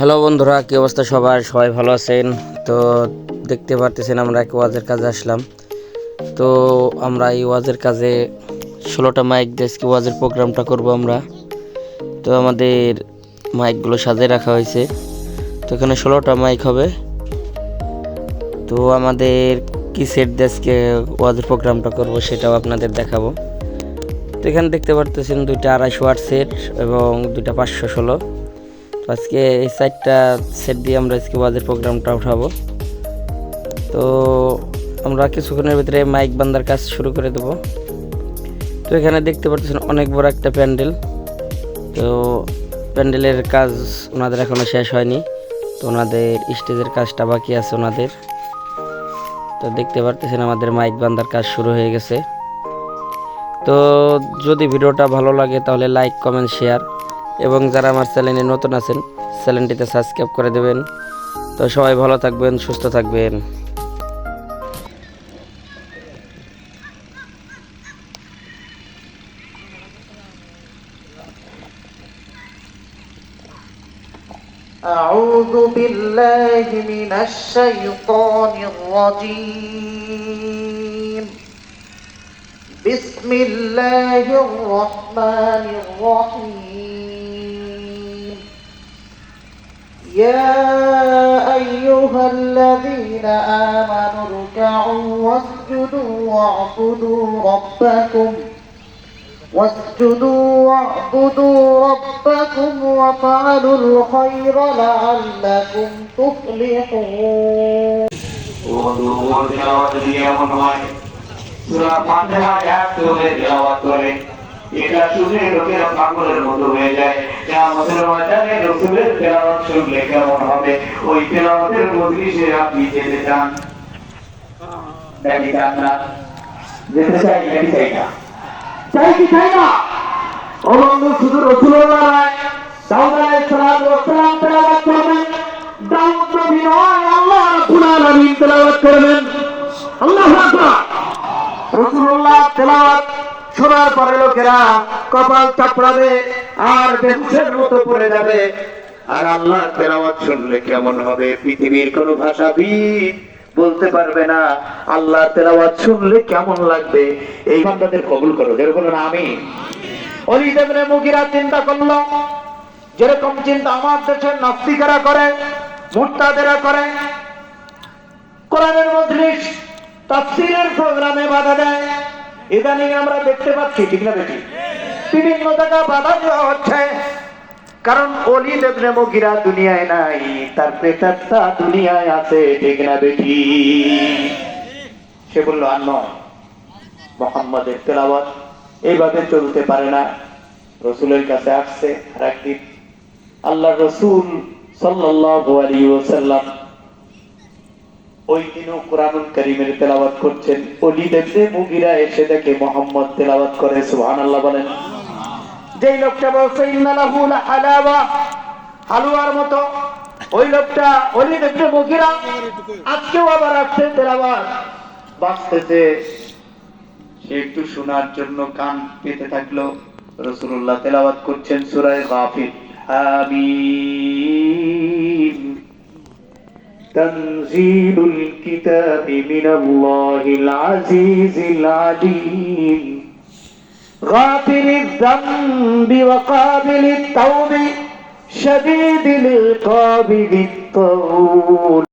Hello বন্ধুরা, কি অবস্থা সবার? সবাই ভালো আছেন? তো দেখতে পারতেছেন আমরা এক ওয়াজের কাজে আসলাম। তো আমরা এই ওয়াজের কাজে ষোলোটা মাইক দিয়ে ওয়াজের প্রোগ্রামটা করব আমরা। তো আমাদের মাইকগুলো সাজিয়ে রাখা হয়েছে। তো এখানে ষোলোটা মাইক হবে। তো আমাদের কি সেট দিয়ে ওয়াজের প্রোগ্রামটা করব সেটাও আপনাদের দেখাবো। তো এখানে দেখতে পারতেছেন দুইটা আড়াইশো আট সেট এবং দুইটা পাঁচশো ষোলো। আজকে এই সাইডটা সেট দিয়ে আমরা আজকে ওয়াজের প্রোগ্রামটা উঠাবো। তো আমরা কিছুক্ষণের ভিতরে মাইক বান্দার কাজ শুরু করে দেবো। তো এখানে দেখতে পাচ্ছেন অনেক বড় একটা প্যান্ডেল। তো প্যান্ডেলের কাজ ওনাদের এখনও শেষ হয়নি। তো ওনাদের স্টেজের কাজটা বাকি আছে ওনাদের। তো দেখতে পারতেছেন আমাদের মাইক বান্দার কাজ শুরু হয়ে গেছে। তো যদি ভিডিওটা ভালো লাগে তাহলে লাইক কমেন্ট শেয়ার এবং যারা আমার চ্যানেলে নতুন আছেন চ্যানেলটিতে সাবস্ক্রাইব করে দেবেন তো সবাই ভালো থাকবেন সুস্থ থাকবেন أعوذ بالله من الشيطان الرجيم بسم الله الرحمن الرحيم يا أيها الذين آمنوا اركعوا واسجدوا واعبدوا ربكم واسجدوا واعبدوا ربكم وافعلوا الخير لعلكم تفلحون. سورة 5 آيات سورة 5 آيات এটা শুনে লোকের পাগলের মতো হয়ে যায়। কিয়ামতের ময়দানে রাসূলের তেলাওয়াত শুনলে কেমন হবে? ওই তেলাওয়াতের মজলিসে আপনি যেতে চান? না? যেতে শুধু রাসূলুল্লাহ নয় করবেন। আল্লাহ রাব্বুল আলামিন করবেন। আল্লাহু আকবার। রাসূলুল্লাহ তেলাওয়াত শোনার পরে লোকেরা কপাল চাপড়াবে আর বেহুশের মতো পড়ে যাবে। আর আল্লাহ তেলাওয়াত শুনলে কেমন হবে? পৃথিবীর কোনো ভাষাবিদ বলতে পারবে না। আল্লাহ তেলাওয়াত শুনলে কেমন লাগবে? এই বান্দাদের কবুল করো যেরকম না আমি অলি মুগিরা চিন্তা করল, যেরকম চিন্তা আমার দেশের নাস্তিকেরা করে, মুরতাদেরা করে, কোরআনের মজলিস, তাফসীরের প্রোগ্রামে বাধা দেয়। ইদানিং আমরা দেখতে পাচ্ছি, ঠিক না বেটি? বিভিন্ন জায়গা বাধা দেওয়া হচ্ছে। কারণ অলি দেবনে মুগিরা দুনিয়ায় নাই, তার প্রেতাত্মা দুনিয়ায় আছে, ঠিক না বেটি? সে বলল আর নয় মোহাম্মদের তেলাওয়াত এইভাবে চলতে পারে না। রসুলের কাছে আসছে আর একদিন আল্লাহ রসুল সাল্লাল্লাহু আলাইহি ওয়াসাল্লাম ওই দিনও কোরআনুল কারীমের তেলাওয়াত করছেন। ওলি দেখতে মুগিরা এসে দেখে মোহাম্মদ তেলাওয়াত করে সুবহানাল্লাহ বলেন। যেই লোকটা বলছে হালুয়ার মতো ওই লোকটা ওলি দেখতে মুগিরা আজকেও আবার আসছে তেলাওয়াত। বাঁচতেছে। সে একটু শোনার জন্য কান পেতে থাকল। রসুল্লাহ তেলাওয়াত করছেন সুরায় গাফির। হামিম। تنزيل الكتاب من الله العزيز العليم. غافر الذنب وقابل التوب شديد العقاب ذي الطول